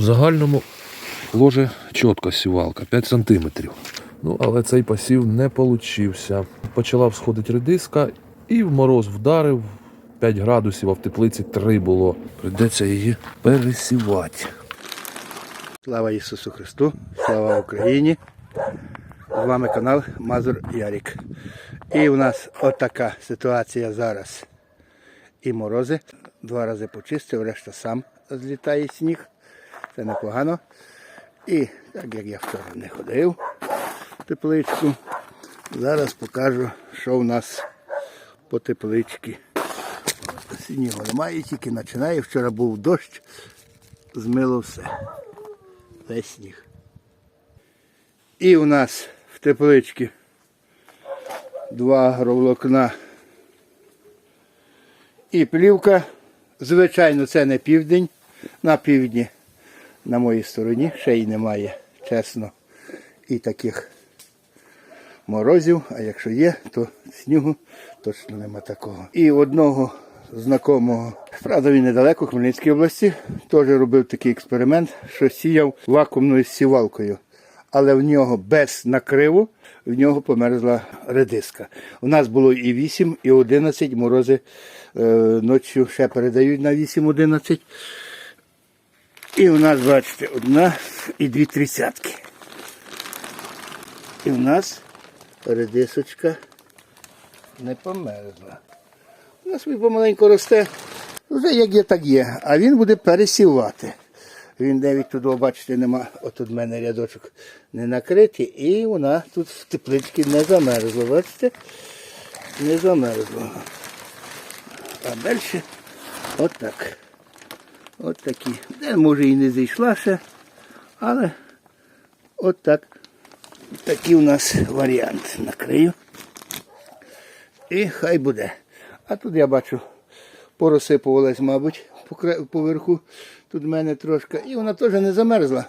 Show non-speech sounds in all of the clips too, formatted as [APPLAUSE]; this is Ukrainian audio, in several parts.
В загальному ложе чітко сівалка, 5 см. Ну, але цей посів не получився. Почала всходити редиска і в мороз вдарив 5 градусів, а в теплиці 3 було. Прийдеться її пересівати. Слава Ісусу Христу, слава Україні. З вами канал Мазур Ярік. І у нас отака ситуація зараз. І морози. Два рази почистив, решта сам злітає сніг. Це непогано. І так як я вчора не ходив в тепличку, зараз покажу, що у нас по тепличці. Снігу немає, тільки починає. Вчора був дощ, змило все весь сніг. І у нас в тепличці два агроволокна і плівка. Звичайно, це не південь. На півдні на моїй стороні ще й немає, чесно, і таких морозів, а якщо є, то снігу точно нема такого. І одного знакомого, правда, він недалеко, Хмельницькій області, теж робив такий експеримент, що сіяв вакуумною сівалкою. Але в нього без накриву, в нього померзла редиска. У нас було і 8, і 11 морози е, ночі ще передають на 8-11. І у нас, бачите, одна і дві тридцятки. І в нас редисочка не померзла. У нас він помаленьку росте. Вже як є, так є. А він буде пересівати. Він навіть туди, бачите, нема. От в мене рядочок не накритий. І вона тут в тепличці не замерзла. Бачите? Не замерзла. А далі отак. От такі. Де може і не зійшла ще, але от так. Такий у нас варіант. Накрию. І хай буде. А тут я бачу, порозсипувалась, мабуть, поверху. Тут в мене трошки. І вона теж не замерзла.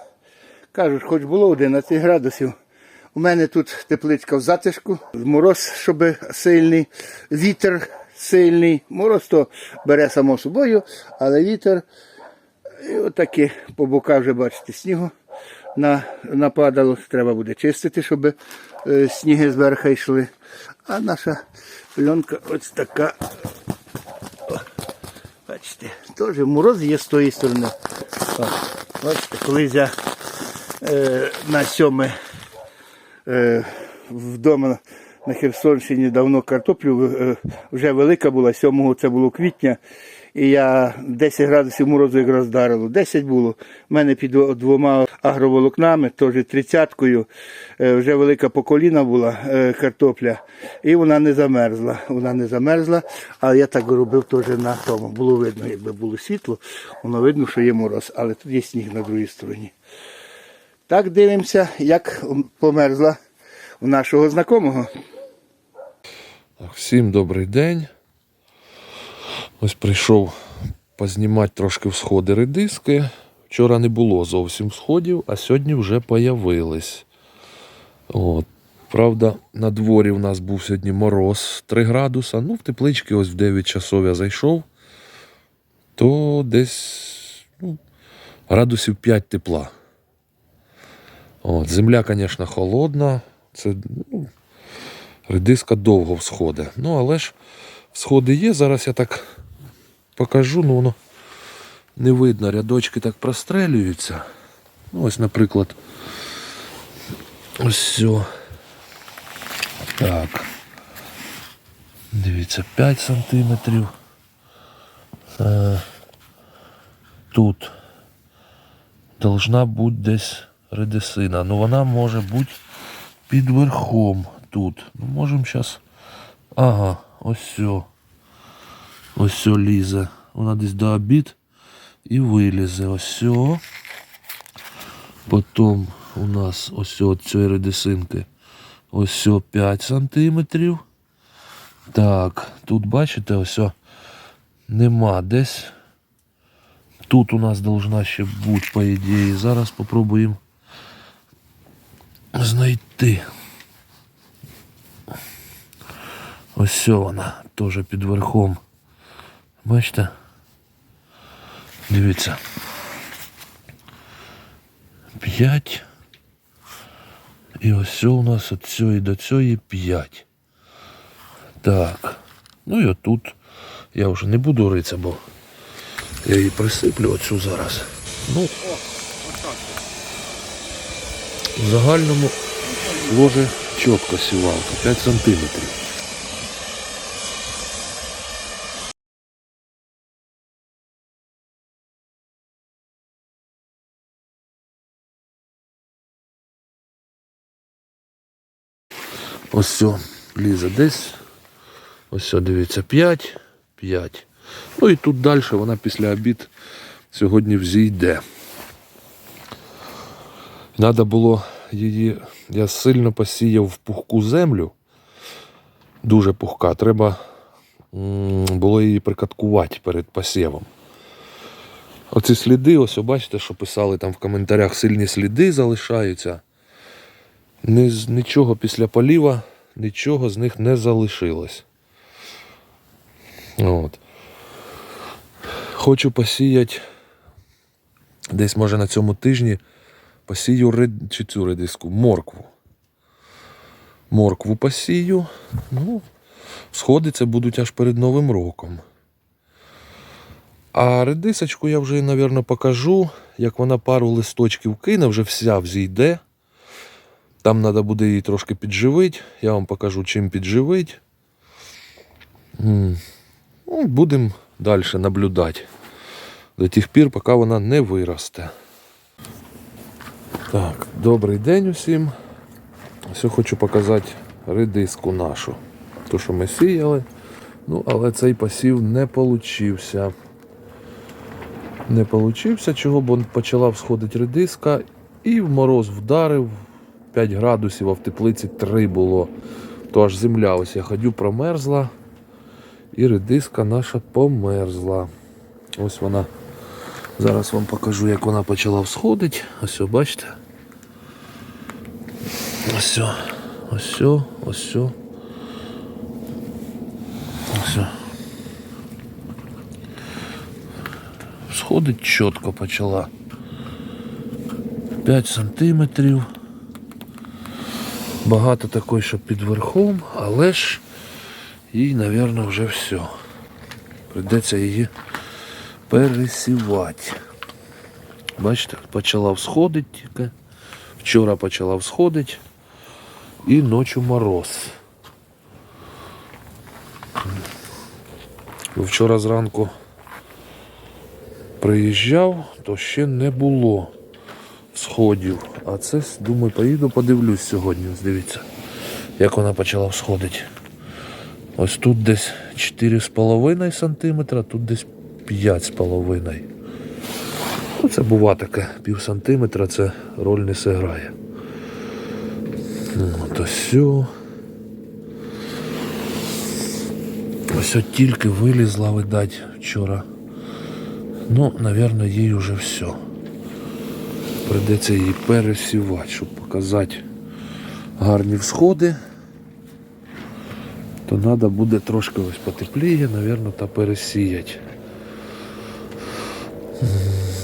Кажуть, хоч було 11 градусів. У мене тут тепличка в затишку, мороз, щоб сильний, вітер сильний. Мороз то бере само собою, але вітер. І отакі по боках вже бачите снігу на, нападало. Треба буде чистити, щоб е, сніги зверху йшли. А наша пленка ось така. О, Бачите, теж мороз є з тої сторони. О, бачите, колись е, на сьоме е, вдома на Херсонщині давно картоплю е, вже велика була, 7 це було квітня. І я 10 градусів морозу якраз вдарило. 10 було. У мене під двома агроволокнами, теж тридцяткою, е, вже велика по коліна була е, картопля. І вона не замерзла. Вона не замерзла, але я так робив теж на тому. Було видно, якби було світло, воно видно, що є мороз, але тут є сніг на другій стороні. Так дивимося, як померзла у нашого знакомого. Всім добрий день. Ось прийшов познімати трошки всходи редиски. Вчора не було зовсім сходів, а сьогодні вже появились. От. Правда, на дворі у нас був сьогодні мороз 3 градуса. Ну, в теплички ось в 9 часов я зайшов, то десь ну, градусів 5 тепла. От. Земля, звісно, холодна. Це ну, редиска довго всходить. Ну, але ж всходи є. Зараз я так покажу, ну воно не видно, рядочки так прострелюються. Ну, ось, наприклад, ось все. Так. Дивіться, 5 сантиметрів. Е, тут должна бути десь редисина. Ну вона може бути під верхом тут. Ну, можемо зараз. Ага, ось все. Ось лізе. Вона десь до обід і вилізе. Ось. Потім у нас ось цієї редисинки. Ось 5 сантиметрів. Так, тут бачите, ось нема десь. Тут у нас должна ще бути, по ідеї. Зараз спробуємо знайти. Ось вона теж під верхом. Бачите? Дивіться. 5. І ось у нас від цієї до цієї 5. Так. Ну і отут я вже не буду ритися, бо я її присиплю оцю зараз. Ну, в загальному ложе чітко сівалка, 5 сантиметрів. Ось все, лізе десь. Ось все, дивіться, 5, 5. Ну і тут далі вона після обід сьогодні взійде. Надо було її. Я сильно посіяв в пухку землю. Дуже пухка. Треба було її прикаткувати перед посівом. Оці сліди, ось бачите, що писали там в коментарях, сильні сліди залишаються. Нічого після поліва, нічого з них не залишилось. От. Хочу посіяти десь може на цьому тижні посію ред... чи цю редиску, моркву. Моркву посію. Ну, сходиться будуть аж перед Новим роком. А редисочку я вже, мабуть, покажу, як вона пару листочків кине, вже вся взійде. Там треба буде її трошки підживити. Я вам покажу, чим підживити. Ну, Будемо далі наблюдати. До тих пір, поки вона не виросте. Так, добрий день усім. Все хочу показати редиску нашу. Ту, що ми сіяли. Ну, але цей посів не получився. Не получився, чого, бо почала всходити редиска і в мороз вдарив 5 градусів, а в теплиці 3 було. То аж земля ось я ходю, промерзла. І редиска наша померзла. Ось вона. Зараз вам покажу, як вона почала всходити. Ось, бачите. Ось, ось, ось. Ось. Всходить чітко почала. 5 сантиметрів. Багато такої, що під верхом, але ж їй, мабуть, вже все. Придеться її пересівати. Бачите, почала всходити тільки. Вчора почала всходити і ночі мороз. Вчора зранку приїжджав, то ще не було сходів. А це, думаю, поїду подивлюсь сьогодні. Дивіться, як вона почала всходити. Ось тут десь 4,5 см, тут десь 5,5 Ну, це бува таке, пів сантиметра, це роль не зіграє. От ось. Ось от тільки вилізла, видать, вчора. Ну, напевно, їй вже все. Придеться її пересівати, щоб показати гарні всходи. То треба буде трошки ось потепліє, напевно, та пересіяти.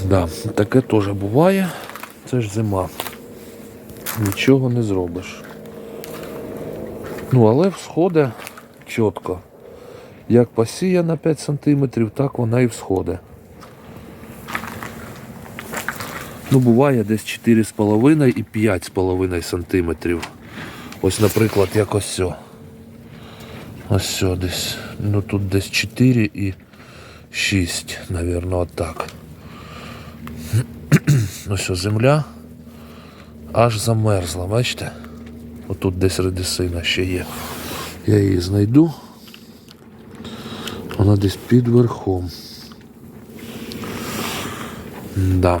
Да, таке теж буває. Це ж зима. Нічого не зробиш. Ну, але всходить чітко. Як посія на 5 см, так вона і всходить. Ну, буває десь 4,5 і 5,5 см. Ось, наприклад, як ось сьо. Ось сьо десь. Ну тут десь 4 і 6, мабуть, отак. [CLEARS THROAT] Ось земля аж замерзла, бачите? Отут десь редисина ще є. Я її знайду. Вона десь під верхом. Да.